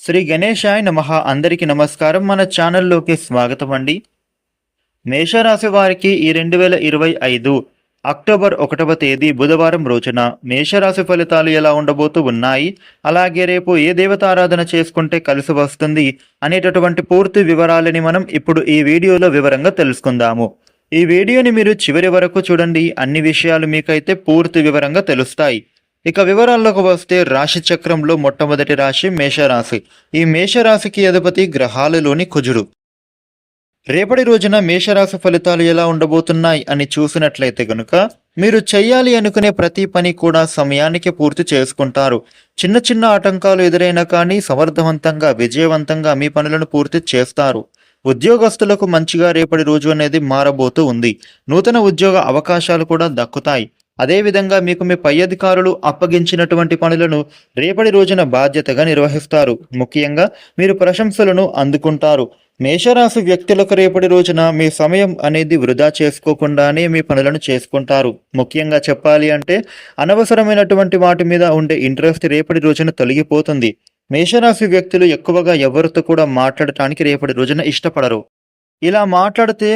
శ్రీ గణేశాయ నమ. అందరికీ నమస్కారం. మన ఛానల్లోకి స్వాగతం అండి. మేషరాశి వారికి ఈ రెండు వేల ఇరవై ఐదు అక్టోబర్ ఒకటవ తేదీ బుధవారం రోజున మేషరాశి ఫలితాలు ఎలా ఉండబోతూ ఉన్నాయి? అలాగే రేపు ఏ దేవతారాధన చేసుకుంటే కలిసి వస్తుంది అనేటటువంటి పూర్తి వివరాలని మనం ఇప్పుడు ఈ వీడియోలో వివరంగా తెలుసుకుందాము. ఈ వీడియోని మీరు చివరి వరకు చూడండి. అన్ని విషయాలు మీకైతే పూర్తి వివరంగా తెలుస్తాయి. ఇక వివరాల్లోకి వస్తే రాశి చక్రంలో మొట్టమొదటి రాశి మేషరాశి. ఈ మేషరాశికి అధిపతి గ్రహాలలోని కుజుడు. రేపటి రోజున మేషరాశి ఫలితాలు ఎలా ఉండబోతున్నాయి అని చూసినట్లయితే గనుక మీరు చెయ్యాలి అనుకునే ప్రతి పని కూడా సమయానికి పూర్తి చేసుకుంటారు. చిన్న చిన్న ఆటంకాలు ఎదురైనా కానీ సమర్థవంతంగా విజయవంతంగా మీ పనులను పూర్తి చేస్తారు. ఉద్యోగస్తులకు మంచిగా రేపటి రోజు అనేది మారబోతూ ఉంది. నూతన ఉద్యోగ అవకాశాలు కూడా దక్కుతాయి. అదేవిధంగా మీకు మీ పై అధికారులు అప్పగించినటువంటి పనులను రేపటి రోజున బాధ్యతగా నిర్వహిస్తారు. ముఖ్యంగా మీరు ప్రశంసలను అందుకుంటారు. మేషరాశి వ్యక్తులకు రేపటి రోజున మీ సమయం అనేది వృధా చేసుకోకుండానే మీ పనులను చేసుకుంటారు. ముఖ్యంగా చెప్పాలి అంటే అనవసరమైనటువంటి వాటి మీద ఉండే ఇంట్రెస్ట్ రేపటి రోజున తొలగిపోతుంది. మేషరాశి వ్యక్తులు ఎక్కువగా ఎవరితో కూడా మాట్లాడటానికి రేపటి రోజున ఇష్టపడరు. ఇలా మాట్లాడితే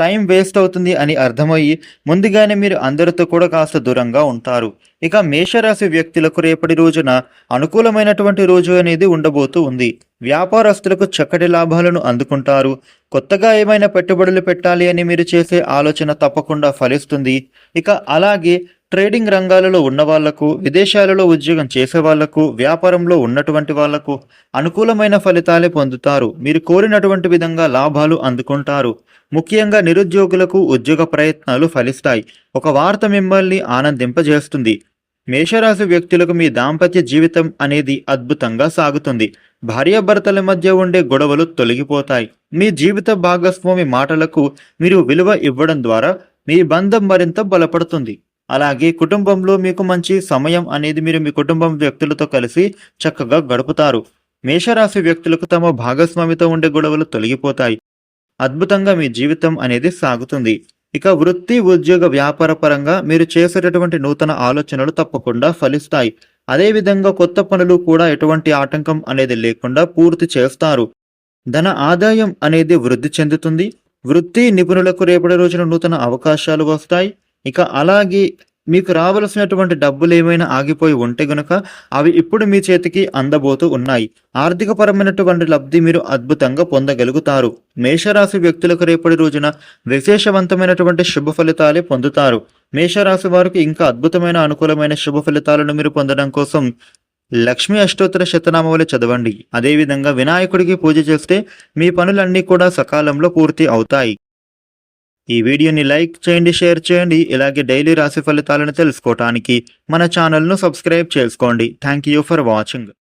టైం వేస్ట్ అవుతుంది అని అర్థమయ్యి ముందుగానే మీరు అందరితో కూడా కాస్త దూరంగా ఉంటారు. ఇక మేషరాశి వ్యక్తులకు రేపటి రోజున అనుకూలమైనటువంటి రోజు అనేది ఉండబోతూ ఉంది. వ్యాపారస్తులకు చక్కటి లాభాలను అందుకుంటారు. కొత్తగా ఏమైనా పెట్టుబడులు పెట్టాలి అని మీరు చేసే ఆలోచన తప్పకుండా ఫలిస్తుంది. ఇక అలాగే ట్రేడింగ్ రంగాలలో ఉన్న వాళ్ళకు విదేశాలలో ఉద్యోగం చేసే వాళ్ళకు వ్యాపారంలో ఉన్నటువంటి వాళ్ళకు అనుకూలమైన ఫలితాలే పొందుతారు. మీరు కోరినటువంటి విధంగా లాభాలు అందుకుంటారు. ముఖ్యంగా నిరుద్యోగులకు ఉద్యోగ ప్రయత్నాలు ఫలిస్తాయి. ఒక వార్త మిమ్మల్ని ఆనందింపజేస్తుంది. మేషరాశి వ్యక్తులకు మీ దాంపత్య జీవితం అనేది అద్భుతంగా సాగుతుంది. భార్యాభర్తల మధ్య ఉండే గొడవలు తొలగిపోతాయి. మీ జీవిత భాగస్వామి మాటలకు మీరు విలువ ఇవ్వడం ద్వారా మీ బంధం మరింత బలపడుతుంది. అలాగే కుటుంబంలో మీకు మంచి సమయం అనేది మీరు మీ కుటుంబం వ్యక్తులతో కలిసి చక్కగా గడుపుతారు. మేషరాశి వ్యక్తులకు తమ భాగస్వామితో ఉండే గొడవలు తొలగిపోతాయి. అద్భుతంగా మీ జీవితం అనేది సాగుతుంది. ఇక వృత్తి ఉద్యోగ వ్యాపార పరంగా మీరు చేసేటటువంటి నూతన ఆలోచనలు తప్పకుండా ఫలిస్తాయి. అదేవిధంగా కొత్త పనులు కూడా ఎటువంటి ఆటంకం అనేది లేకుండా పూర్తి చేస్తారు. ధన ఆదాయం అనేది వృద్ధి చెందుతుంది. వృత్తి నిపుణులకు రేపటి రోజున నూతన అవకాశాలు వస్తాయి. ఇక అలాగే మీకు రావలసినటువంటి డబ్బులు ఏమైనా ఆగిపోయి ఉంటే గనుక అవి ఇప్పుడు మీ చేతికి అందబోతూ ఉన్నాయి. ఆర్థికపరమైనటువంటి లబ్ధి మీరు అద్భుతంగా పొందగలుగుతారు. మేషరాశి వ్యక్తులకు రేపటి రోజున విశేషవంతమైనటువంటి శుభ ఫలితాలే పొందుతారు. మేషరాశి వారికి ఇంకా అద్భుతమైన అనుకూలమైన శుభ ఫలితాలను మీరు పొందడం కోసం లక్ష్మీ అష్టోత్తర శతనామావళి చదవండి. అదేవిధంగా వినాయకుడికి పూజ చేస్తే మీ పనులన్నీ కూడా సకాలంలో పూర్తి అవుతాయి. ఈ వీడియోని లైక్ చేయండి షేర్ చేయండి. ఇలాగే డైలీ రాశి ఫలితాలను తెలుసుకోవటానికి మన ఛానల్ను సబ్స్క్రైబ్ చేసుకోండి. Thank you for watching